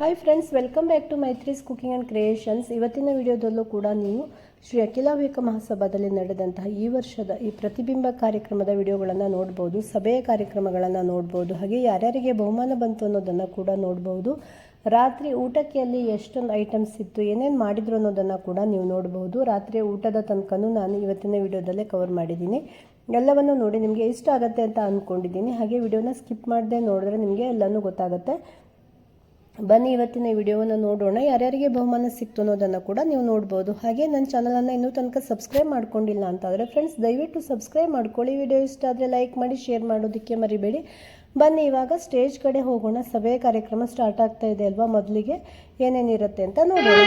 Hi friends welcome back to Maithri's cooking and creations ಇವತ್ತಿನ ವಿಡಿಯೋದಲ್ಲೂ ಕೂಡ ನೀವು ಶ್ರೀ ಅಖಿಲಾವೇಕ ಮಹಾಸಭಾದಲ್ಲಿ ನಡೆದಂತಹ ಈ ವರ್ಷದ ಈ ಪ್ರತಿಬಿಂಬ ಕಾರ್ಯಕ್ರಮದ ವಿಡಿಯೋಗಳನ್ನು ನೋಡ್ಬೋದು, ಸಭೆಯ ಕಾರ್ಯಕ್ರಮಗಳನ್ನು ನೋಡ್ಬೋದು, ಹಾಗೆ ಯಾರ್ಯಾರಿಗೆ ಬಹುಮಾನ ಬಂತು ಅನ್ನೋದನ್ನು ಕೂಡ ನೋಡ್ಬೋದು. ರಾತ್ರಿ ಊಟಕ್ಕೆ ಅಲ್ಲಿ ಎಷ್ಟೊಂದು ಐಟಮ್ಸ್ ಇತ್ತು, ಏನೇನು ಮಾಡಿದ್ರು ಅನ್ನೋದನ್ನು ಕೂಡ ನೀವು ನೋಡ್ಬೋದು. ರಾತ್ರಿ ಊಟದ ತನಕನೂ ನಾನು ಇವತ್ತಿನ ವಿಡಿಯೋದಲ್ಲೇ ಕವರ್ ಮಾಡಿದ್ದೀನಿ. ಎಲ್ಲವನ್ನು ನೋಡಿ ನಿಮಗೆ ಇಷ್ಟ ಆಗುತ್ತೆ ಅಂತ ಅಂದ್ಕೊಂಡಿದ್ದೀನಿ ಹಾಗೆ ವಿಡಿಯೋನ ಸ್ಕಿಪ್ ಮಾಡದೆ ನೋಡಿದ್ರೆ ನಿಮಗೆ ಎಲ್ಲನೂ ಗೊತ್ತಾಗುತ್ತೆ. ಬನ್ನಿ, ಇವತ್ತಿನ ವಿಡಿಯೋವನ್ನು ನೋಡೋಣ. ಯಾರ್ಯಾರಿಗೆ ಬಹುಮಾನ ಸಿಕ್ತು ಅನ್ನೋದನ್ನು ಕೂಡ ನೀವು ನೋಡ್ಬೋದು. ಹಾಗೆ ನನ್ನ ಚಾನಲನ್ನು ಇನ್ನೂ ತನಕ ಸಬ್ಸ್ಕ್ರೈಬ್ ಮಾಡ್ಕೊಂಡಿಲ್ಲ ಅಂತಾದರೆ ಫ್ರೆಂಡ್ಸ್ ದಯವಿಟ್ಟು ಸಬ್ಸ್ಕ್ರೈಬ್ ಮಾಡ್ಕೊಳ್ಳಿ. ವಿಡಿಯೋ ಇಷ್ಟ ಆದರೆ ಲೈಕ್ ಮಾಡಿ ಶೇರ್ ಮಾಡೋದಕ್ಕೆ ಮರಿಬೇಡಿ. ಬನ್ನಿ, ಇವಾಗ ಸ್ಟೇಜ್ ಕಡೆ ಹೋಗೋಣ. ಸಭೆ ಕಾರ್ಯಕ್ರಮ ಸ್ಟಾರ್ಟ್ ಆಗ್ತಾ ಇದೆ ಅಲ್ವಾ ಮೊದಲಿಗೆ? ಏನೇನಿರುತ್ತೆ ಅಂತ ನೋಡೋಣ.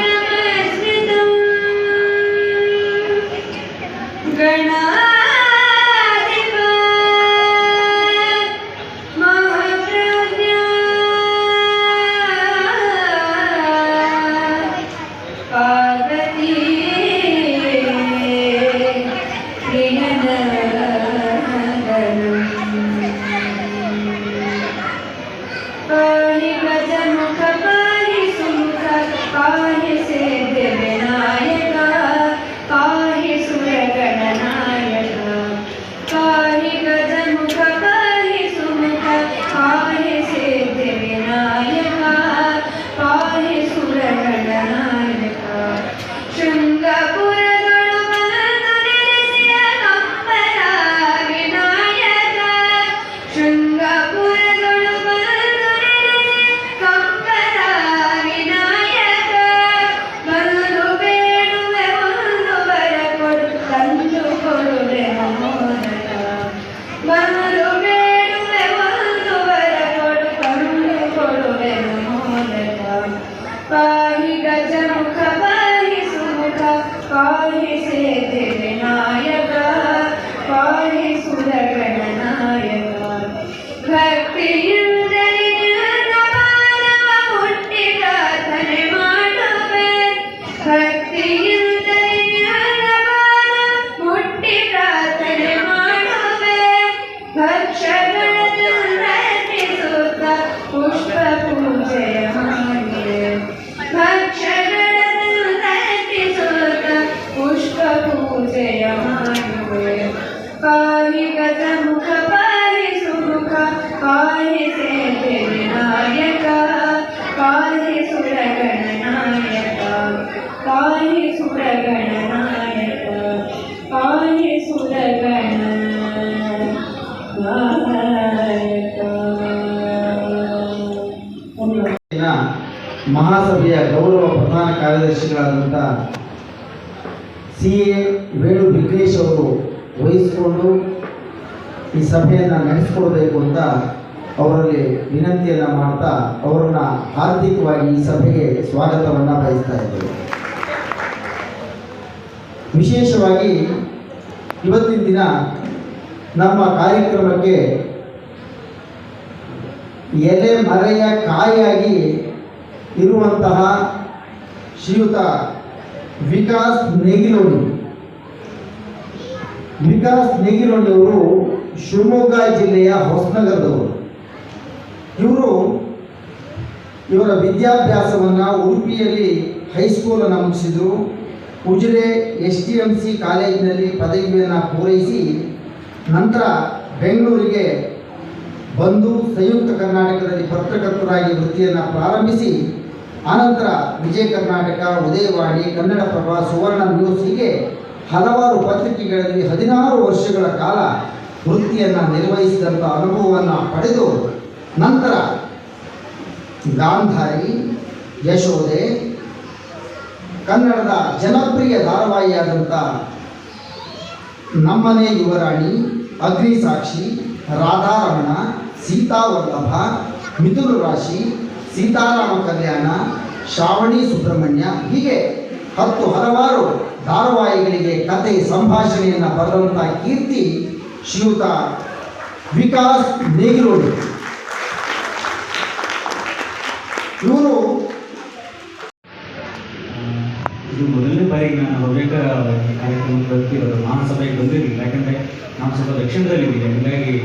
ಕಾರ್ಯದರ್ಶಿಗಳಾದಂಥ ಸಿ ಎ ವೇಣು ವಿಘ್ನೇಶ್ ಅವರು ವಹಿಸಿಕೊಂಡು ಈ ಸಭೆಯನ್ನು ನಡೆಸಿಕೊಡಬೇಕು ಅಂತ ಅವರಲ್ಲಿ ವಿನಂತಿಯನ್ನು ಮಾಡ್ತಾ ಅವರನ್ನು ಹಾರ್ದಿಕವಾಗಿ ಈ ಸಭೆಗೆ ಸ್ವಾಗತವನ್ನು ಬಯಸ್ತಾ ಇದ್ದೇವೆ. ವಿಶೇಷವಾಗಿ ಇವತ್ತಿನ ದಿನ ನಮ್ಮ ಕಾರ್ಯಕ್ರಮಕ್ಕೆ ಎಲೆ ಮರೆಯ ಕಾಯಿಯಾಗಿ ಇರುವಂತಹ ಶ್ರೀಯುತ ವಿಕಾಸ್ ನೇಗಿಲೋಣಿ ವಿಕಾಸ್ ನೇಗಿಲೋಣಿ ಅವರು ಶಿವಮೊಗ್ಗ ಜಿಲ್ಲೆಯ ಹೊಸನಗರದವರು. ಇವರು ಇವರ ವಿದ್ಯಾಭ್ಯಾಸವನ್ನು ಉಡುಪಿಯಲ್ಲಿ ಹೈಸ್ಕೂಲನ್ನು ಮುಗಿಸಿದರು. Ujire S T M C ಕಾಲೇಜಿನಲ್ಲಿ ಪದವಿಯನ್ನು ಪೂರೈಸಿ ನಂತರ ಬೆಂಗಳೂರಿಗೆ ಬಂದು ಸಂಯುಕ್ತ ಕರ್ನಾಟಕದಲ್ಲಿ ಪತ್ರಕರ್ತರಾಗಿ ವೃತ್ತಿಯನ್ನು ಪ್ರಾರಂಭಿಸಿ ಆನಂತರ ವಿಜಯ ಕರ್ನಾಟಕ, ಉದಯವಾಣಿ ಕನ್ನಡಪ್ರಭ ಸುವರ್ಣ ನ್ಯೂಸ್ ಹೀಗೆ ಹಲವಾರು ಪತ್ರಿಕೆಗಳಲ್ಲಿ ಹದಿನಾರು ವರ್ಷಗಳ ಕಾಲ ವೃತ್ತಿಯನ್ನು ನಿರ್ವಹಿಸಿದಂಥ ಅನುಭವವನ್ನು ಪಡೆದು ನಂತರ ಗಾಂಧಾರಿ ಯಶೋದೆ ಕನ್ನಡದ ಜನಪ್ರಿಯ ಧಾರಾವಾಹಿಯಾದಂಥ ನಮ್ಮನೆ ಯುವರಾಣಿ, ಅಗ್ನಿಸಾಕ್ಷಿ, ರಾಧಾರಮಣ, ಸೀತಾವಲ್ಲಭ, ಮಿಥುನ ರಾಶಿ, ಸೀತಾರಾಮ ಕಲ್ಯಾಣ ಶ್ರಾವಣಿ ಸುಬ್ರಹ್ಮಣ್ಯ ಹೀಗೆ ಹತ್ತು ಹಲವಾರು ಧಾರಾವಾಹಿಗಳಿಗೆ ಕತೆ ಸಂಭಾಷಣೆಯನ್ನು ಬರೆದಂಥ ಕೀರ್ತಿ ಶ್ರೀಯುತ ವಿಕಾಸ್ ನೇಗಿರೋಡು. ಇವರು ಇದು ಮೊದಲನೇ ಬಾರಿಗೆ ನಾನು ಹವ್ಯಕ ಕಾರ್ಯಕ್ರಮಕ್ಕೆ ಬರ್ತಿರೋದು ಮಹಾಸಭೆಗೆ ಬಂದಿರಲಿಲ್ಲ. ಯಾಕಂದರೆ ನಾನು ಸ್ವಲ್ಪ ದಕ್ಷಿಣದಲ್ಲಿ ಹೀಗಾಗಿ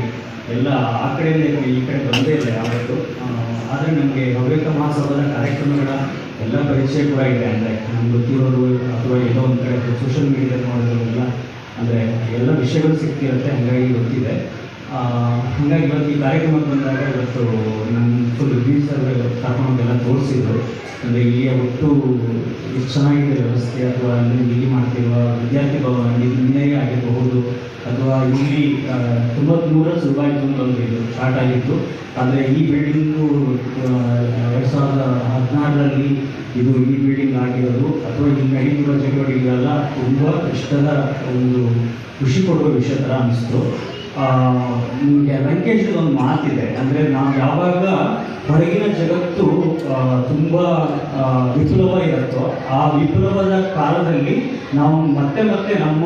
ಎಲ್ಲ ಆ ಕಡೆಯಿಂದ ಈ ಕಡೆ ಬಂದೇ ಇಲ್ಲ ಯಾವತ್ತು ಆ, ಆದರೆ ನನಗೆ ಹವ್ಯಕ ಮಹಾಸಭಾದ ಕಾರ್ಯಕ್ರಮಗಳ ಎಲ್ಲ ಪರಿಚಯ ಕೂಡ ಇದೆ. ಅಂದರೆ ನಮ್ಗೆ ಗೊತ್ತಿರೋರು ಅಥವಾ ಎಲ್ಲೋ ಒಂದು ಕಡೆ ಸೋಷಿಯಲ್ ಮೀಡಿಯಾದಲ್ಲಿ ನೋಡೋದ್ರೆಲ್ಲ ಅಂದರೆ ಎಲ್ಲ ವಿಷಯಗಳು ಸಿಗ್ತಿರುತ್ತೆ, ಹಾಗಾಗಿ ಗೊತ್ತಿದೆ. ಹಾಗಾಗಿ ಇವತ್ತು ಈ ಕಾರ್ಯಕ್ರಮಕ್ಕೆ ಬಂದಾಗ ಇವತ್ತು ನನ್ನ ಫುಲ್ ಬೀಚ್ ಕರ್ಕೊಂಡೆಲ್ಲ ತೋರಿಸಿದ್ರು. ಅಂದರೆ ಇಲ್ಲಿಯ ಒಟ್ಟು ಎಷ್ಟು ಚೆನ್ನಾಗಿದೆ ವ್ಯವಸ್ಥೆ, ಅಥವಾ ಇಲ್ಲಿ ಮಾಡ್ತಿರುವ ವಿದ್ಯಾರ್ಥಿ ಭವನ ನಿನ್ನೆ ಆಗಿರಬಹುದು, ಅಥವಾ ಇಲ್ಲಿ ತುಂಬ ಶುರುವಾಯಿತು ಅಂತ ಒಂದು ಇದು ಸ್ಟಾರ್ಟ್ ಆಗಿತ್ತು. ಆದರೆ ಈ ಬಿಲ್ಡಿಂಗು ಎರಡು ಸಾವಿರದ ಹದಿನಾರರಲ್ಲಿ ಇದು ಈ ಬಿಲ್ಡಿಂಗ್ ಆಗಿರೋದು. ಅಥವಾ ಇಲ್ಲಿ ನಡೀತಿರುವ ಚಟುವಟಿಕೆಗಳೆಲ್ಲ ತುಂಬ ಇಷ್ಟದ ಒಂದು ಖುಷಿ ಕೊಡುವ ವಿಷಯ ಥರ ಅನಿಸ್ತು. ನಿಮಗೆ ಲಂಕೇಶದ ಒಂದು ಮಾತಿದೆ. ಅಂದರೆ ನಾವು ಯಾವಾಗ ಹೊರಗಿನ ಜಗತ್ತು ತುಂಬ ವಿಪ್ಲವ ಇರುತ್ತೋ, ಆ ವಿಪ್ಲವದ ಕಾಲದಲ್ಲಿ ನಾವು ಮತ್ತೆ ಮತ್ತೆ ನಮ್ಮ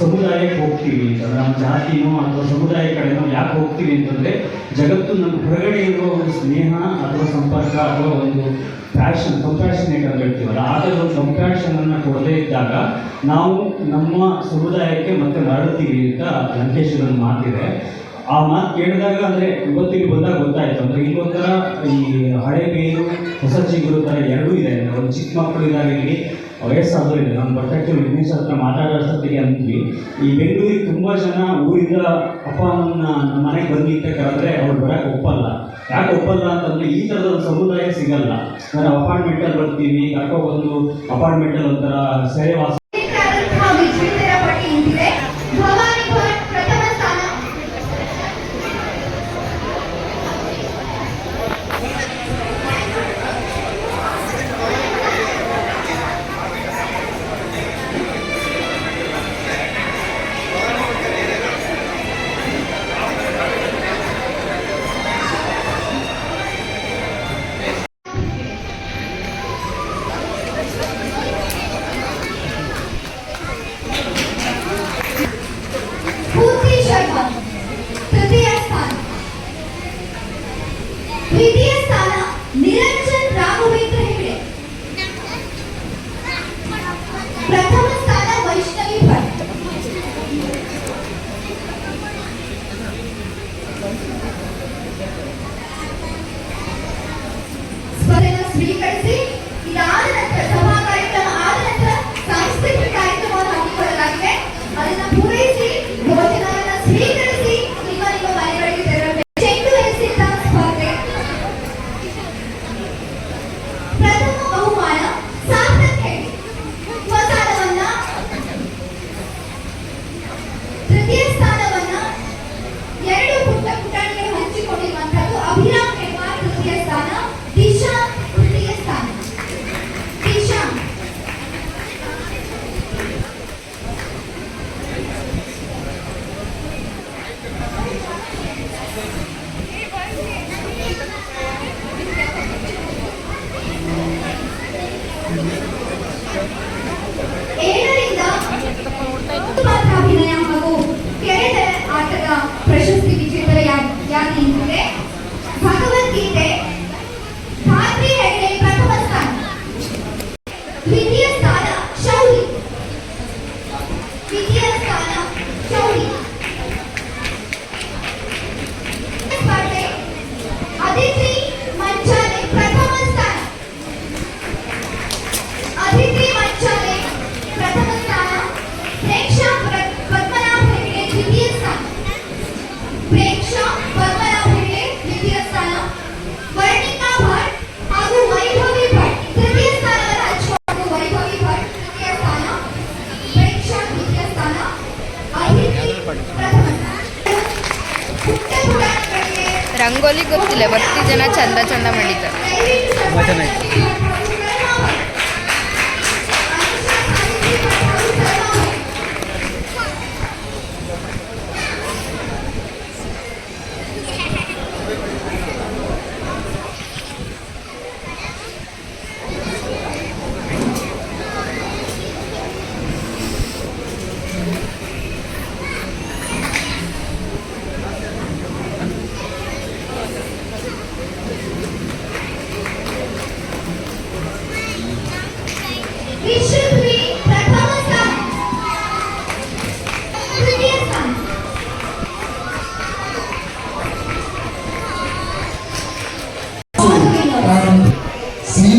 ಸಮುದಾಯಕ್ಕೆ ಹೋಗ್ತೀವಿ ಅಂತಂದ್ರೆ ನಮ್ಮ ಜಾತಿನೋ ಅಥವಾ ಸಮುದಾಯ ಕಡೆನೋ ಯಾಕೆ ಹೋಗ್ತೀವಿ ಅಂತಂದರೆ ಜಗತ್ತು ನಮ್ಮ ಹೊರಗಡೆ ಇರುವ ಒಂದು ಸ್ನೇಹ ಅಥವಾ ಸಂಪರ್ಕ ಅಥವಾ ಒಂದು ಪ್ಯಾಷನ್ ಕಂಪ್ಯಾಷನೇಟ್ ಅಂತ ಹೇಳ್ತೀವಲ್ಲ ಆದರೆ ಒಂದು ಕಂಪ್ಯಾಷನನ್ನು ಕೊಡದೇ ಇದ್ದಾಗ ನಾವು ನಮ್ಮ ಸಮುದಾಯಕ್ಕೆ ಮತ್ತೆ ಮರಳುತ್ತೀವಿ ಅಂತ ಲಂಕೇಶ್ ಮಾತಿದೆ. ಆ ಮಾತು ಕೇಳಿದಾಗ ಅಂದರೆ ಇವತ್ತಿಗೆ ಬಂದಾಗ ಗೊತ್ತಾಯ್ತು. ಅಂದರೆ ಇಲ್ಲೊಂಥರ ಈ ಹಳೆ ಬೇರು, ಹೊಸ ಚಿಗುರು ಥರ ಎರಡೂ ಇದೆ. ಒಂದು ಚಿಕ್ಕ ಮಕ್ಕಳು ಇದ್ದಾರೆ ಇದೆ ನಮ್ಮ ಬರ್ತಕ್ಕೆ ವಿಘ್ನೇಶ್ ಹತ್ರ ಮಾತಾಡೋ ಅಂತೀವಿ ಈ ಬೆಂಗಳೂರಿಗೆ ತುಂಬ ಜನ ಊರಿಂದ ಅಪ್ಪ, ಅಮ್ಮನ ನಮ್ಮ ಮನೆಗೆ ಅಂತ ಕರೆದ್ರೆ ಅವ್ರು ಬರೋಕ್ಕೆ ಒಪ್ಪಲ್ಲ. ಯಾಕೆ ಒಪ್ಪಲ್ಲ ಅಂತಂದರೆ ಈ ಥರದ ಸಮುದಾಯ ಸಿಗಲ್ಲ. ನಾನು ಅಪಾರ್ಟ್ಮೆಂಟಲ್ಲಿ ಬರ್ತೀನಿ, ಯಾಕೋ ಒಂದು ಅಪಾರ್ಟ್ಮೆಂಟಲ್ಲಿ ಒಂಥರ ಸೆರೆವಾಸ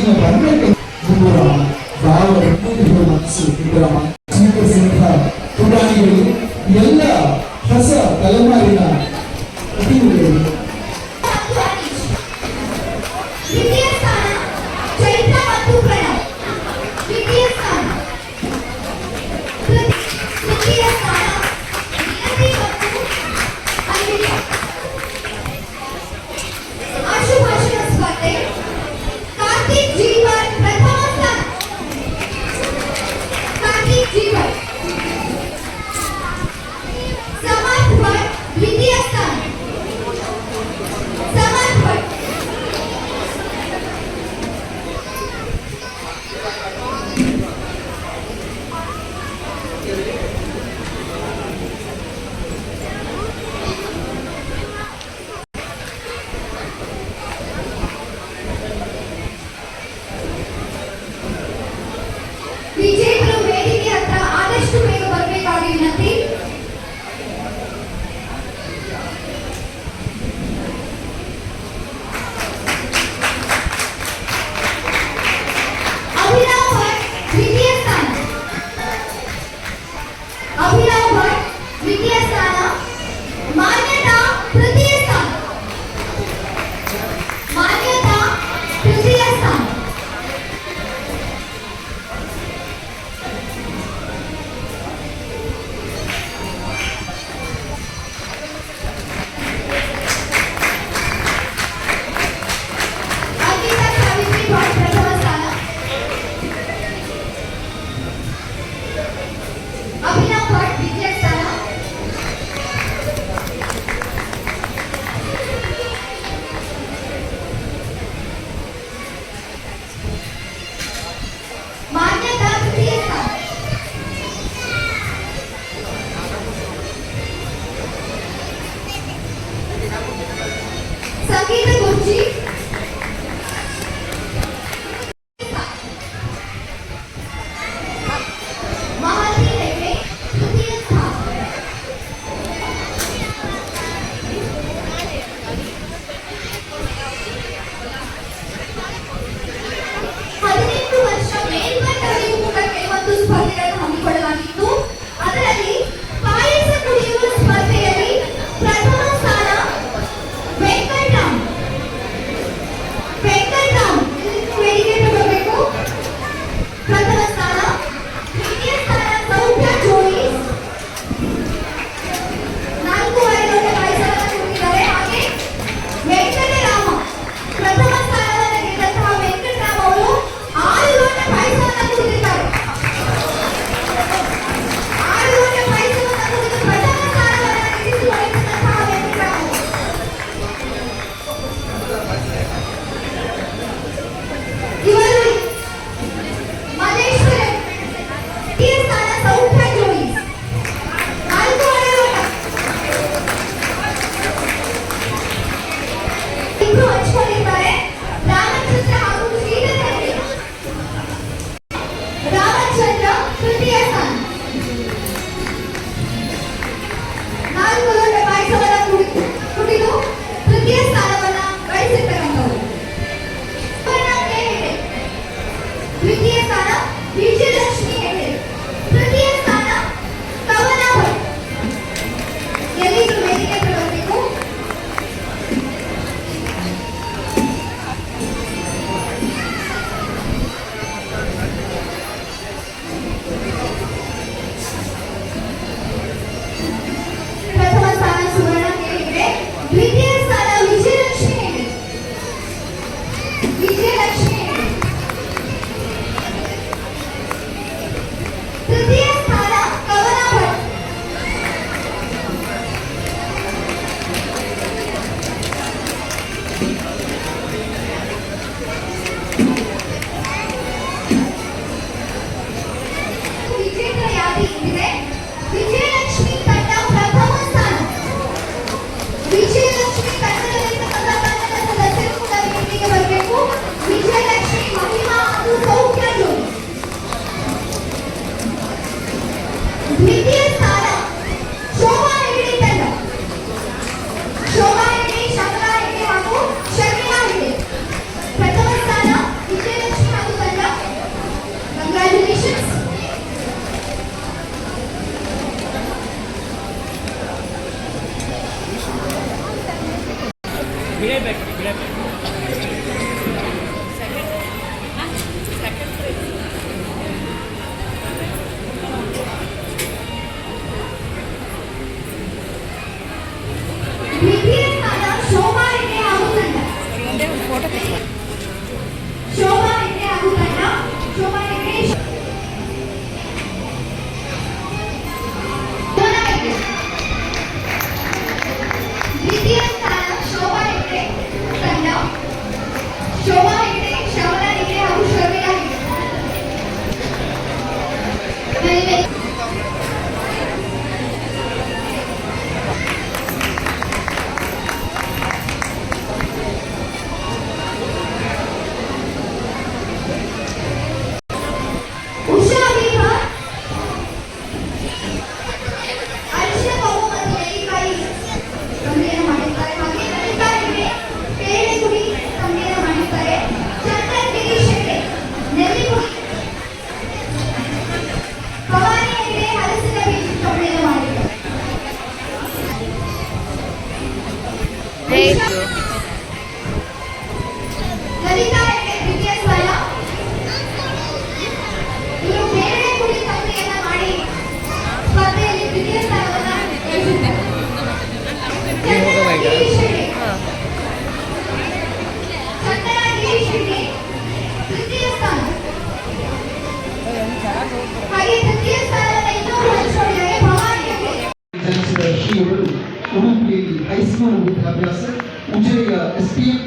వచ్చిన రంగ బాగా మనసు ఇక్కడ మనసు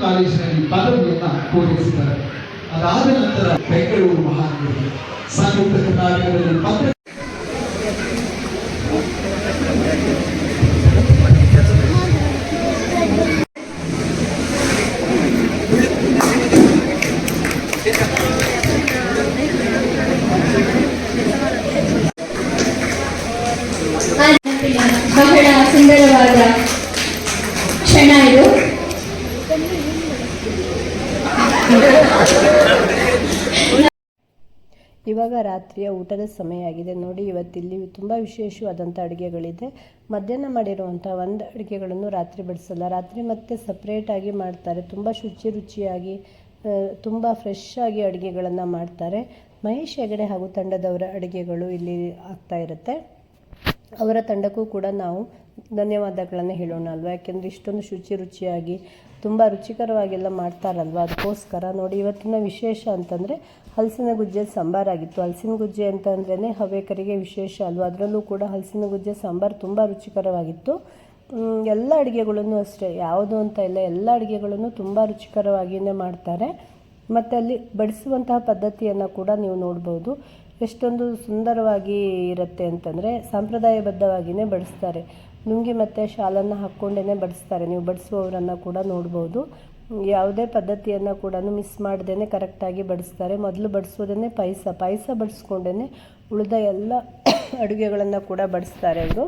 ಕಾಲೇಜಿನಲ್ಲಿ ಪದವಿಯನ್ನು ಪೂರೈಸಿದ್ದಾರೆ ಅದಾದ ನಂತರ ಬೆಂಗಳೂರು ಮಹಾನಗರ ಸಂಯುಕ್ತ ಕರ್ನಾಟಕದಲ್ಲಿ ಪತ್ರ ಇವಾಗ ರಾತ್ರಿಯ ಊಟದ ಸಮಯ ಆಗಿದೆ. ನೋಡಿ, ಇವತ್ತಿಲ್ಲಿ ತುಂಬ ವಿಶೇಷವಾದಂಥ ಅಡುಗೆಗಳಿದೆ. ಮಧ್ಯಾಹ್ನ ಮಾಡಿರುವಂಥ ಒಂದು ಅಡುಗೆಗಳನ್ನು ರಾತ್ರಿ ಬಡಿಸಲ್ಲ. ರಾತ್ರಿ ಮತ್ತೆ ಸಪ್ರೇಟಾಗಿ ಮಾಡ್ತಾರೆ. ತುಂಬ ಶುಚಿ ರುಚಿಯಾಗಿ ತುಂಬ ಫ್ರೆಶ್ ಆಗಿ ಅಡುಗೆಗಳನ್ನು ಮಾಡ್ತಾರೆ. ಮಹೇಶ್ ಹೆಗಡೆ ಹಾಗೂ ತಂಡದವರ ಅಡುಗೆಗಳು ಇಲ್ಲಿ ಆಗ್ತಾ ಇರುತ್ತೆ. ಅವರ ತಂಡಕ್ಕೂ ಕೂಡ ನಾವು ಧನ್ಯವಾದಗಳನ್ನು ಹೇಳೋಣ ಅಲ್ವಾ? ಯಾಕೆಂದರೆ ಇಷ್ಟೊಂದು ಶುಚಿ ರುಚಿಯಾಗಿ, ತುಂಬ ರುಚಿಕರವಾಗೆಲ್ಲ ಮಾಡ್ತಾರಲ್ವ? ಅದಕ್ಕೋಸ್ಕರ ನೋಡಿ, ಇವತ್ತಿನ ವಿಶೇಷ ಅಂತಂದರೆ ಹಲಸಿನ ಗುಜ್ಜೆ ಸಾಂಬಾರಾಗಿತ್ತು ಹಲಸಿನ ಗುಜ್ಜೆ ಅಂತಂದ್ರೇ ಹವೇಕರಿಗೆ ವಿಶೇಷ ಅಲ್ವಾ? ಅದರಲ್ಲೂ ಕೂಡ ಹಲಸಿನ ಗುಜ್ಜೆ ಸಾಂಬಾರು ತುಂಬ ರುಚಿಕರವಾಗಿತ್ತು. ಎಲ್ಲ ಅಡುಗೆಗಳನ್ನು ಅಷ್ಟೇ, ಯಾವುದು ಅಂತ ಇಲ್ಲ, ಎಲ್ಲ ಅಡುಗೆಗಳನ್ನು ತುಂಬ ರುಚಿಕರವಾಗಿಯೇ ಮಾಡ್ತಾರೆ. ಮತ್ತು ಅಲ್ಲಿ ಬಡಿಸುವಂತಹ ಪದ್ಧತಿಯನ್ನು ಕೂಡ ನೀವು ನೋಡ್ಬೋದು. ಎಷ್ಟೊಂದು ಸುಂದರವಾಗಿ ಇರುತ್ತೆ ಅಂತಂದರೆ ಸಾಂಪ್ರದಾಯಬದ್ಧವಾಗಿಯೇ ಬಡಿಸ್ತಾರೆ. ನುಂಗಿ ಮತ್ತು ಶಾಲನ್ನು ಹಾಕ್ಕೊಂಡೇ ಬಡಿಸ್ತಾರೆ. ನೀವು ಬಡಿಸುವವರನ್ನು ಕೂಡ ನೋಡ್ಬೋದು. ಯಾವುದೇ ಪದ್ಧತಿಯನ್ನು ಕೂಡ ಮಿಸ್ ಮಾಡ್ದೇ ಕರೆಕ್ಟಾಗಿ ಬಡಿಸ್ತಾರೆ. ಮೊದಲು ಬಡಿಸೋದೇ ಪಾಯಸ ಪಾಯಸ ಬಡಿಸ್ಕೊಂಡೇ ಉಳಿದ ಎಲ್ಲ ಅಡುಗೆಗಳನ್ನು ಕೂಡ ಬಡಿಸ್ತಾರೆ ಅವರು.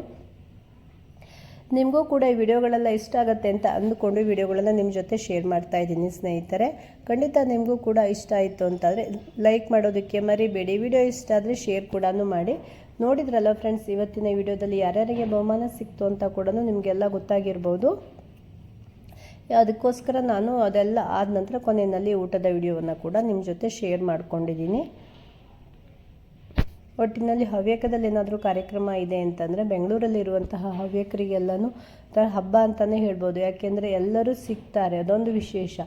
ನಿಮಗೂ ಕೂಡ ಈ ವಿಡಿಯೋಗಳೆಲ್ಲ ಇಷ್ಟ ಆಗುತ್ತೆ ಅಂತ ಅಂದುಕೊಂಡು ವಿಡಿಯೋಗಳನ್ನು ನಿಮ್ಮ ಜೊತೆ ಶೇರ್ ಮಾಡ್ತಾ ಇದ್ದೀನಿ ಸ್ನೇಹಿತರೆ. ಖಂಡಿತ ನಿಮಗೂ ಕೂಡ ಇಷ್ಟ ಆಯಿತು ಅಂತಂದರೆ ಲೈಕ್ ಮಾಡೋದಕ್ಕೆ ಮರಿಬೇಡಿ. ವಿಡಿಯೋ ಇಷ್ಟ ಆದರೆ ಶೇರ್ ಕೂಡ ಮಾಡಿ. ನೋಡಿದ್ರಲ್ಲ ಫ್ರೆಂಡ್ಸ್ ಇವತ್ತಿನ ವಿಡಿಯೋದಲ್ಲಿ ಯಾರ್ಯಾರಿಗೆ ಬಹುಮಾನ ಸಿಕ್ತು ಅಂತ ಕೂಡ ನಿಮಗೆಲ್ಲ ಗೊತ್ತಾಗಿರ್ಬೋದು. ಅದಕ್ಕೋಸ್ಕರ ನಾನು ಅದೆಲ್ಲ ಆದ ನಂತರ ಕೊನೆಯಲ್ಲಿ ಊಟದ ವಿಡಿಯೋವನ್ನು ಕೂಡ ನಿಮ್ಮ ಜೊತೆ ಶೇರ್ ಮಾಡ್ಕೊಂಡಿದ್ದೀನಿ. ಒಟ್ಟಿನಲ್ಲಿ ಹವ್ಯಕದಲ್ಲಿ ಏನಾದರೂ ಕಾರ್ಯಕ್ರಮ ಇದೆ ಅಂತಂದರೆ ಬೆಂಗಳೂರಲ್ಲಿರುವಂತಹ ಹವ್ಯಕರಿಗೆಲ್ಲನೂ ಥರ ಹಬ್ಬ ಅಂತಲೇ ಹೇಳ್ಬೋದು. ಯಾಕೆಂದರೆ ಎಲ್ಲರೂ ಸಿಗ್ತಾರೆ, ಅದೊಂದು ವಿಶೇಷ.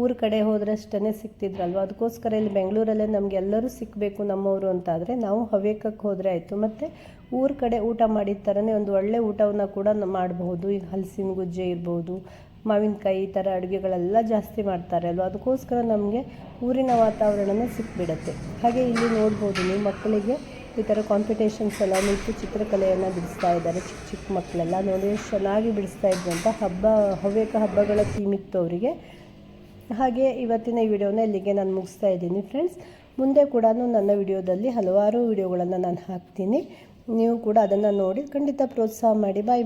ಊರ ಕಡೆ ಹೋದ್ರಷ್ಟೇ ಸಿಗ್ತಿದ್ರಲ್ವ? ಅದಕ್ಕೋಸ್ಕರ ಇಲ್ಲಿ ಬೆಂಗಳೂರಲ್ಲೇ ನಮಗೆಲ್ಲರೂ ಸಿಕ್ಕಬೇಕು ನಮ್ಮವರು ಅಂತಾದರೆ ನಾವು ಹವ್ಯಕಕ್ಕೆ ಹೋದರೆ ಆಯಿತು. ಮತ್ತು ಊರ ಕಡೆ ಊಟ ಮಾಡಿದ ಥರನೇ ಒಂದು ಒಳ್ಳೆ ಊಟವನ್ನು ಕೂಡ ಮಾಡಬಹುದು. ಈಗ ಹಲಸಿನ ಗುಜ್ಜೆ ಇರ್ಬೋದು ಮಾವಿನಕಾಯಿ ಈ ಥರ ಅಡುಗೆಗಳೆಲ್ಲ ಜಾಸ್ತಿ ಮಾಡ್ತಾರೆ ಅಲ್ವ? ಅದಕ್ಕೋಸ್ಕರ ನಮಗೆ ಊರಿನ ವಾತಾವರಣನೇ ಸಿಕ್ಬಿಡುತ್ತೆ. ಹಾಗೆ ಇಲ್ಲಿ ನೋಡ್ಬೋದು ನೀವು ಮಕ್ಕಳಿಗೆ ಈ ಥರ ಕಾಂಪಿಟೇಷನ್ಸ್ ಎಲ್ಲ ನಿಂತು ಚಿತ್ರಕಲೆಯನ್ನು ಬಿಡಿಸ್ತಾ ಇದ್ದಾರೆ, ಚಿಕ್ಕ ಚಿಕ್ಕ ಮಕ್ಕಳೆಲ್ಲ. ನೋಡಿ ಚೆನ್ನಾಗಿ ಬಿಡಿಸ್ತಾ ಇದ್ರು ಹಬ್ಬ, ಹವ್ಯಕ ಹಬ್ಬಗಳ ಥೀಮ್ ಇತ್ತು ಅವರಿಗೆ. ಹಾಗೆ ಇವತ್ತಿನ ಈ ವಿಡಿಯೋನ ಇಲ್ಲಿಗೆ ನಾನು ಮುಗಿಸ್ತಾ ಇದ್ದೀನಿ ಫ್ರೆಂಡ್ಸ್ ಮುಂದೆ ಕೂಡ ನನ್ನ ವಿಡಿಯೋದಲ್ಲಿ ಹಲವಾರು ವಿಡಿಯೋಗಳನ್ನು ನಾನು ಹಾಕ್ತೀನಿ. ನೀವು ಕೂಡ ಅದನ್ನು ನೋಡಿ ಖಂಡಿತ ಪ್ರೋತ್ಸಾಹ ಮಾಡಿ. ಬಾಯ್